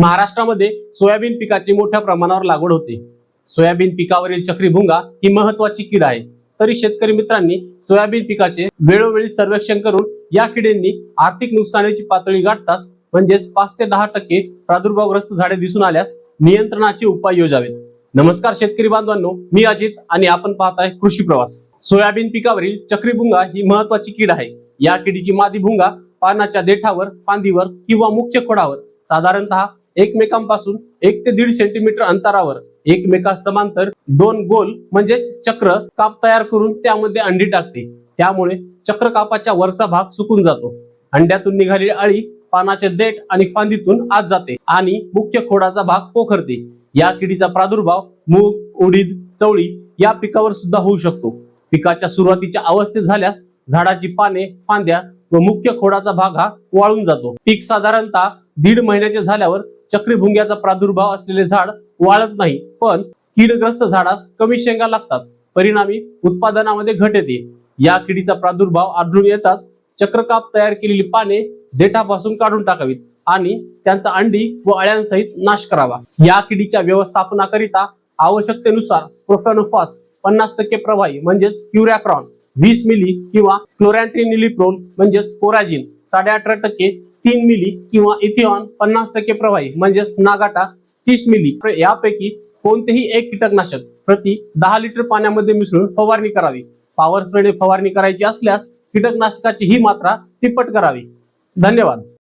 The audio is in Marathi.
महाराष्ट्रामध्ये सोयाबीन पिकाची मोठ्या प्रमाणावर लागवड होते. सोयाबीन पिकावरील चक्रीभुंगा ही महत्वाची कीड आहे. तरी शेतकरी मित्रांनी सोयाबीन पिकाचे वेळोवेळी सर्वेक्षण करून या किडींनी आर्थिक नुकसानीची पातळी गाठताच म्हणजेच पाच ते दहा टक्के प्रादुर्भावग्रस्त झाडे दिसून आल्यास नियंत्रणाचे उपाय योजावेत. नमस्कार शेतकरी बांधवांनो मी अजित आणि आपण पाहताय कृषी प्रवास. सोयाबीन पिकावरील चक्रीभुंगा ही महत्वाची कीड आहे. या किडीची मादी भुंगा पानाच्या देठावर फांदीवर किंवा मुख्य खोडावर साधारणतः एकमेकांपासून एक ते दीड सेंटीमीटर अंतरावर एकमेका समांतर दोन गोल म्हणजेच चक्र काप तयार करून त्यामध्ये अंडी टाकते. त्यामुळे चक्र कापाच्या वरचा भाग सुकून जातो. अंड्यातून निघालेली अळी पानाचे देठ आणि फांदीतून आत जाते आणि मुख्य खोडाचा भाग पोखरते. या किडीचा प्रादुर्भाव मूग उडीद चवळी या पिकावर सुद्धा होऊ शकतो. पिकाच्या सुरुवातीच्या अवस्थेत झाल्यास झाडाची पाने फांद्या व मुख्य खोडाचा भाग हा वाळून जातो. पीक साधारणतः दीड महिन्याचे झाल्यावर चक्रीभुंग्याचा प्रादुर्भाव असलेले झाड वाळत नाही पण कीडग्रस्त झाडास कमी शेंगा लागतात. परिणामी उत्पादनामध्ये घट येते. या किडीचा प्रादुर्भाव आढळून येताच चक्रकाप तयार केलेली पाने देठापासून काढून टाकावीत आणि त्यांचा अंडी व अळ्यांसहित नाश करावा. या किडीच्या व्यवस्थापनाकरिता आवश्यकतेनुसार प्रोफेनोफॉस पन्नास टक्के प्रभावी म्हणजेच प्युरॅक्रॉन वीस मिली किंवा क्लोरॅन्ट्रिनिलिप्रोल म्हणजेच कोराजिन साडे अठरा टक्के तीन मिली किंवा इथिऑन पन्नास टक्के प्रवाही म्हणजेच नागाटा तीस मिली. यापैकी कोणतेही एक कीटकनाशक प्रति दहा लिटर पाण्यामध्ये मिसळून फवारणी करावी. पॉवर स्प्रेने फवारणी करायची असल्यास कीटकनाशकाची ही मात्रा तिप्पट करावी. धन्यवाद.